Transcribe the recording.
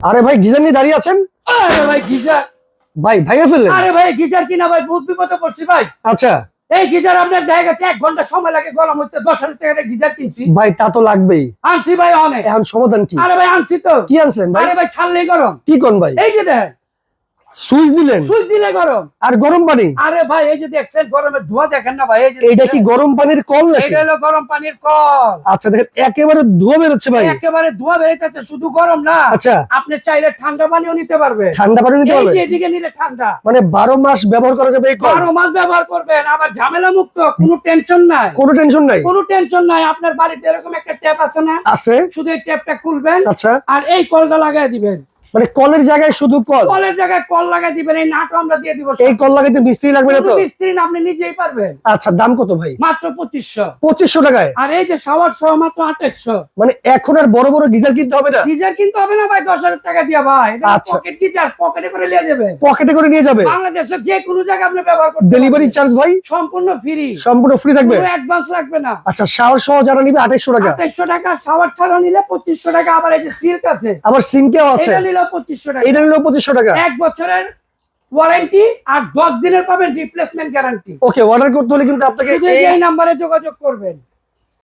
আরে ভাই গিজার নিয়ে দাঁড়িয়ে আছেন? আরে ভাই গিজার। ভাই ভাইয়া ফেললেন। আরে ভাই গিজার কিনা ভাই? বহুত বিপদে পড়ছি ভাই। আচ্ছা। এই গিজার আপনার দেখা গেছে এক ঘণ্টা সময় লাগে গরম হইতে। দশ হাজার টাকা গিজার কিনছি। ভাই তা তো লাগবেই। আনছি ভাই অনেক। এখন সমাধান কি? আরে ভাই আনছি তো। কি আনছেন ভাই? আরে ভাই ছাড়লেই গরম। কি কোন ভাই? এই যে দেখ সুইচ দিলেন? সুইচ দিলে গরম। আর গরম পানি? আরে ভাই এই যে দেখছেন গরমের ধোঁয়া দেখেন না ভাই এই যে এইটা কি গরম পানির কল নাকি? এইটা হলো গরম পানির কল। আচ্ছা দেখেন একেবারে ধোয়া বেরোচ্ছে ভাই। একেবারে ধোঁয়া বেরোতেছে শুধু গরম না। আচ্ছা। আপনি চাইলে ঠান্ডা পানিও নিতে পারবে। ঠান্ডা নিতে এই যে এদিকে নিলে ঠান্ডা। মানে বারো মাস ব্যবহার করা যাবে এই কল? বারো মাস ব্যবহার করবেন আবার ঝামেলা মুক্ত কোনো টেনশন নাই। কোনো টেনশন নাই? কোনো টেনশন নাই আপনার বাড়িতে এরকম একটা ট্যাপ আছে না? আছে। শুধু এই ট্যাপটা খুলবেন আচ্ছা। আর এই কলটা লাগাই দিবেন। মানে কলের জায়গায় শুধু কল? কলের জায়গায় কল লাগাই দিবেন এই নাটও আমরা দিয়ে দিব এই কল লাগাইতে মিস্ত্রি লাগবে না তো? মিস্ত্রি না, আপনি নিজেই পারবেন। আচ্ছা দাম কত ভাই? মাত্র পঁচিশশো। পঁচিশশো টাকায়? আর এই যে শাওয়ার সহ মাত্র আঠাশশো। মানে এখন আর বড় বড় গিজার কিনতে হবে না? গিজার কিন্তু হবে না ভাই দশ হাজার টাকা দিয়া ভাই। আচ্ছা। পকেট গিজার পকেটে করে নিয়ে যাবে। পকেটে করে নিয়ে যাবে? বাংলাদেশের যে কোনো জায়গায় আপনি ব্যবহার করতে ডেলিভারি চার্জ ভাই? সম্পূর্ণ ফ্রি সম্পূর্ণ ফ্রি থাকবে? কোনো অ্যাডভান্স লাগবে না। আচ্ছা শাওয়ার সহ যারা নিবে আঠাইশশো টাকা। আঠাইশশো টাকা শাওয়ার ছাড়া নিলে পঁচিশশো টাকা। আবার এই যে সিল্ক আছে। আবার সিঙ্কেও আছে। নিলেও পঁচিশশো টাকা। এটা নিলেও পঁচিশশো টাকা। এক বছরের ওয়ারেন্টি আর দশ দিনের পাবেন রিপ্লেসমেন্ট গ্যারান্টি ওকে অর্ডার করতে হলে কিন্তু আপনাকে এই এই নাম্বারে যোগাযোগ করবেন।